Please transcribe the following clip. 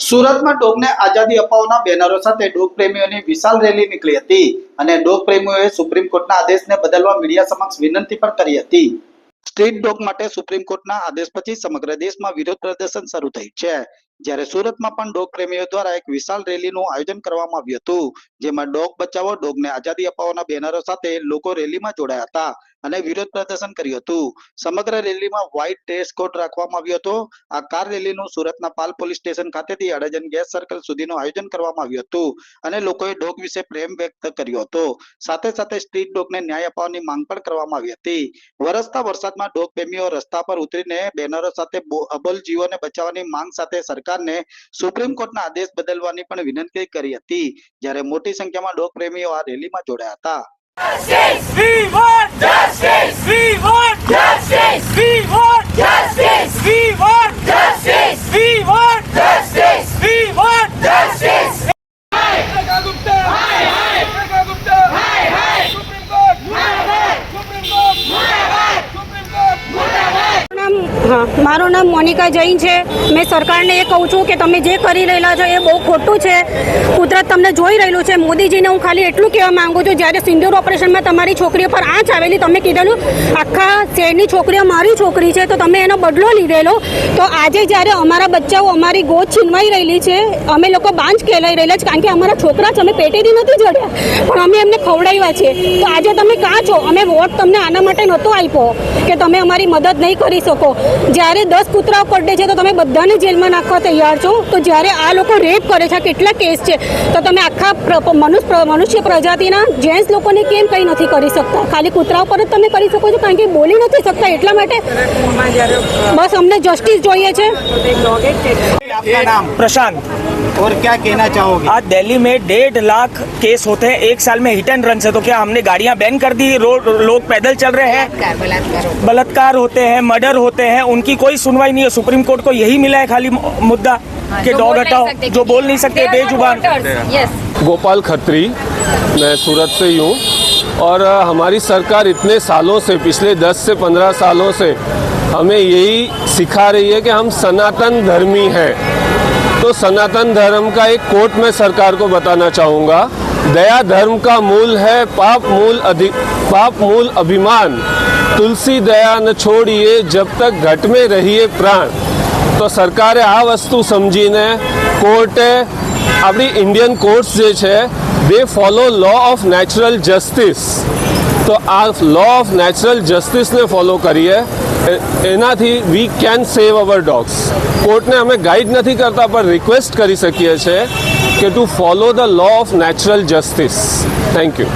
સુરતમાં ડોગને આઝાદી અપાવવાના બેનરો સાથે ડોગ પ્રેમીઓની વિશાળ રેલી નીકળી હતી અને ડોગ પ્રેમીઓએ સુપ્રીમ કોર્ટના આદેશને બદલવા મીડિયા સમક્ષ વિનંતી પણ કરી હતી. સ્ટ્રીટ ડોગ માટે સુપ્રીમ કોર્ટના આદેશ પછી સમગ્ર દેશમાં વિરોધ પ્રદર્શન શરૂ થયું છે. જ્યારે સુરતમાં પણ ડોગ પ્રેમીઓ દ્વારા એક વિશાળ રેલીનું આયોજન કરવામાં આવ્યું હતું, જેમાં ડોગ બચાવો, ડોગને આઝાદી અપાવવાના બેનરો સાથે લોકો રેલીમાં જોડાયા હતા અને વિરોધ પ્રદર્શન કર્યું હતું. સમગ્ર રેલીમાં વ્હાઇટ ડ્રેસ કોડ રાખવામાં આવ્યો હતો. આ કાર રેલીનું સુરતના પાલ પોલીસ સ્ટેશન ખાતેથી અડજન ગેસ સર્કલ સુધીનું આયોજન કરવામાં આવ્યું હતું અને લોકોએ ડોગ વિશે પ્રેમ વ્યક્ત કર્યો હતો. સાથે સાથે સ્ટ્રીટ ડોગને ન્યાય અપાવવાની માંગ પણ કરવામાં આવી હતી. વરસતા વરસાદમાં ડોગ પ્રેમીઓ રસ્તા પર ઉતરીને બેનરો સાથે અબોલ જીવોને બચાવવાની માંગ સાથે સરકારને સુપ્રીમ કોર્ટના આદેશ બદલવાની પણ વિનંતી કરી હતી, જ્યારે મોટી સંખ્યામાં ડોગ પ્રેમીઓ આ રેલીમાં જોડાયા હતા. હા. મારું નામ મોનિકા જૈન છે. મેં સરકારને એ કહું છું કે તમે જે કરી રહેલા છો એ બહુ ખોટું છે. કુદરત તમને જોઈ રહેલું છે. મોદીજીને હું ખાલી એટલું કહેવા માંગુ છું, જ્યારે સિંદૂર ઓપરેશનમાં તમારી છોકરીઓ પર આંચ આવેલી, તમે કીધેલું, આખા શહેરની છોકરીઓ મારી છોકરી છે, તો તમે એનો બદલો લીધેલો. તો આજે જ્યારે અમારા બચ્ચાઓ અમારી ગોદ છીનવાઈ રહેલી છે, અમે લોકો બાંજ કહેલાઈ રહેલા છે, કારણ કે અમારા છોકરા છે, અમે પેટેથી નથી જડ્યા, પણ અમે એમને ખવડાવ્યા છે. તો આજે તમે કાં છો? અમે વોટ તમને આના માટે નહોતો આપ્યો. કે તમે અમારી મદદ નહીં કરી શકો. જ્યારે દસ કૂતરાઓ કરડે છે તો તમે બધાને જેલમાં નાખવા તૈયાર છો? તો જ્યારે આ લોકો રેપ કરે છે કેટલા કેસ છે? તો તમે આખા મનુષ્ય પ્રજાતિના જેન્ટ્સ લોકોને કેમ કંઈ નથી કરી શકતા? ખાલી કૂતરાઓ પર જ તમે કરી શકો છો? કારણ કે બોલી નથી શકતા એટલા માટે? બસ અમને જસ્ટિસ જોઈએ છે. પ્રશાંત. और क्या कहना चाहोगे? आज दिल्ली में डेढ़ लाख केस होते हैं एक साल में हिट एंड रन से। तो क्या हमने गाड़ियाँ बैन कर दी? रोड लोग पैदल चल रहे हैं। बलात्कार होते हैं। मर्डर होते हैं उनकी कोई सुनवाई नहीं है। सुप्रीम कोर्ट को यही मिला है खाली मुद्दा कि डॉग हटाओ जो बोल नहीं सकते बेजुबान। गोपाल खत्री मैं सूरत से ही हूँ। और हमारी सरकार इतने सालों से पिछले 10 से 15 सालों से हमें यही सिखा रही है कि हम सनातन धर्मी हैं। तो सनातन धर्म का एक कोट मैं सरकार को बताना चाहूँगा दया धर्म का मूल है पाप मूल अधिक पाप मूल अभिमान तुलसी दया न છોડીએ જબ તક ઘટ में રહીએ પ્રાણ તો સરકારે આ વસ્તુ સમજીને કોર્ટે આપણી ઇન્ડિયન કોર્ટ્સ જે છે they follow law of natural justice તો આ લો ઓફ નેચરલ જસ્ટિસને ફોલો કરીએ એ- એનાથી we can save hour dogs કોર્ટને અમે ગાઈડ નથી કરતા, પણ રિક્વેસ્ટ કરી શકીએ છીએ કે to follow the law of natural justice thank you